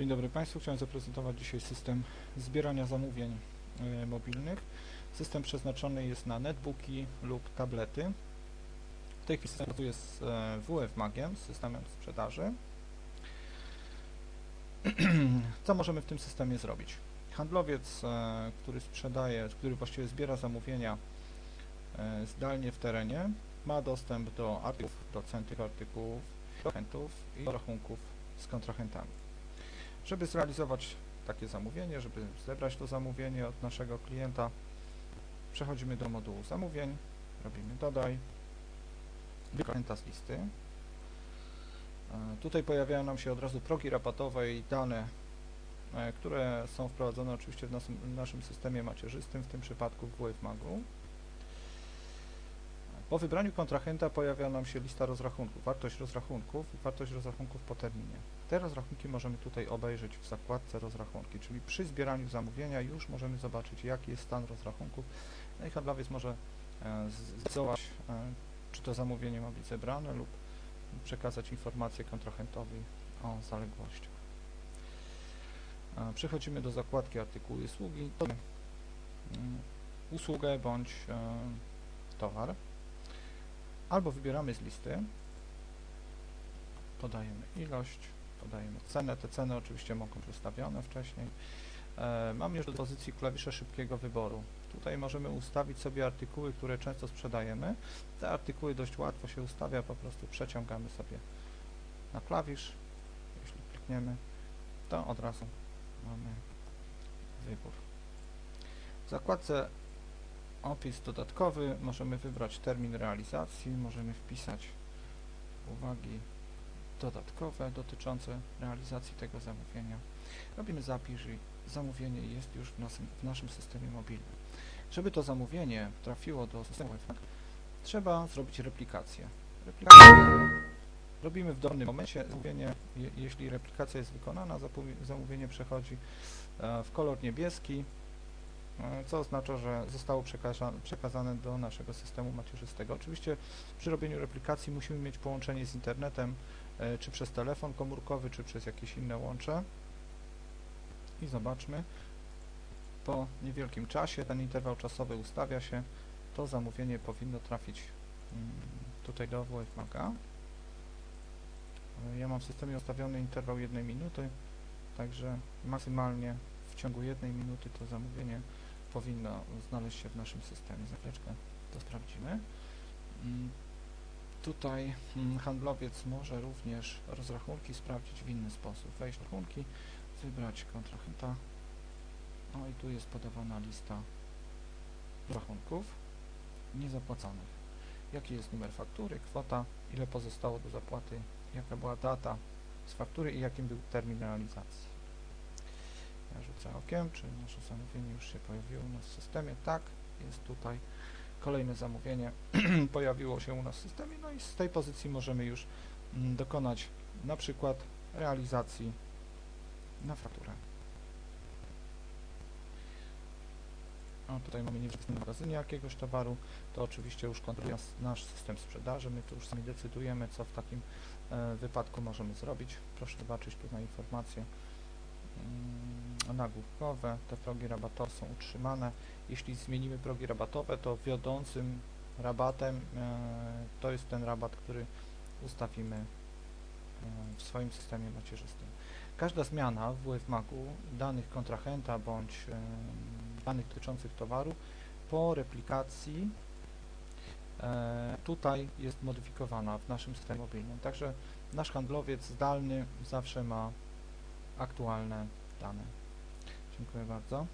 Dzień dobry Państwu. Chciałem zaprezentować dzisiaj system zbierania zamówień e, mobilnych. System przeznaczony jest na netbooki lub tablety. W tej chwili system pracuje z e, WF Magiem, systemem sprzedaży. Co możemy w tym systemie zrobić? Handlowiec, e, który sprzedaje, który właściwie zbiera zamówienia zdalnie w terenie, ma dostęp do artykułów, procenty artykułów, kontrahentów i do rachunków z kontrahentami. Żeby zrealizować takie zamówienie, żeby zebrać to zamówienie od naszego klienta, przechodzimy do modułu zamówień, robimy dodaj, klienta z listy. E, Tutaj pojawiają nam się od razu progi rabatowe i dane, e, które są wprowadzone oczywiście w naszym, systemie macierzystym, w tym przypadku w WF Magu. Po wybraniu kontrahenta pojawia nam się lista rozrachunków, wartość rozrachunków i wartość rozrachunków po terminie. Te rozrachunki możemy tutaj obejrzeć w zakładce rozrachunki, czyli przy zbieraniu zamówienia już możemy zobaczyć jaki jest stan rozrachunków no i handlowiec może e, zdecydować e, czy to zamówienie ma być zebrane lub przekazać informację kontrahentowi o zaległościach. E, Przechodzimy do zakładki artykuły usługi, mm, usługę bądź towar albo wybieramy z listy, podajemy ilość, podajemy cenę, te ceny oczywiście mogą być ustawione wcześniej. E, mam już do dyspozycji klawisze szybkiego wyboru. Tutaj możemy ustawić sobie artykuły, które często sprzedajemy. Te artykuły dość łatwo się ustawia, po prostu przeciągamy sobie na klawisz. Jeśli klikniemy, to od razu mamy wybór. W zakładce opis dodatkowy możemy wybrać termin realizacji, możemy wpisać uwagi dodatkowe dotyczące realizacji tego zamówienia. Robimy zapis i zamówienie jest już w naszym, w naszym systemie mobilnym. Żeby to zamówienie trafiło do systemu trzeba zrobić replikację. replikację robimy w dowolnym momencie. Zamówienie, je, jeśli replikacja jest wykonana, zamówienie przechodzi e, w kolor niebieski, co oznacza, że zostało przekazane do naszego systemu macierzystego. Oczywiście przy robieniu replikacji musimy mieć połączenie z internetem, e, czy przez telefon komórkowy, czy przez jakieś inne łącze. I zobaczmy, po niewielkim czasie, ten interwał czasowy ustawia się, to zamówienie powinno trafić mm, tutaj do WF Maga. Ja mam w systemie ustawiony interwał jednej minuty, także maksymalnie w ciągu jednej minuty to zamówienie powinno znaleźć się w naszym systemie. Za chwileczkę to sprawdzimy. Mm, tutaj mm, handlowiec może również rozrachunki sprawdzić w inny sposób. Wejść w rachunki, wybrać kontrahenta. No i tu jest podawana lista rachunków niezapłaconych. Jaki jest numer faktury, kwota, ile pozostało do zapłaty jaka była data z faktury i jakim był termin realizacji. Rzucę okiem, czy nasze zamówienie już się pojawiło u nas w systemie. Tak, jest tutaj kolejne zamówienie pojawiło się u nas w systemie, no i z tej pozycji możemy już mm, dokonać na przykład realizacji na fakturę. O, tutaj mamy niewidoczne magazynie jakiegoś towaru, to oczywiście już kontroluje nasz system sprzedaży, my tu już sami decydujemy, co w takim e, wypadku możemy zrobić. Proszę zobaczyć tu na informacje mm, nagłówkowe, te progi rabatowe są utrzymane. Jeśli zmienimy progi rabatowe, to wiodącym rabatem e, to jest ten rabat, który ustawimy e, w swoim systemie macierzystym. Każda zmiana w WF Magu danych kontrahenta bądź danych dotyczących towaru po replikacji e, tutaj jest modyfikowana w naszym systemie mobilnym. Także nasz handlowiec zdalny zawsze ma aktualne dane. Dziękuję bardzo.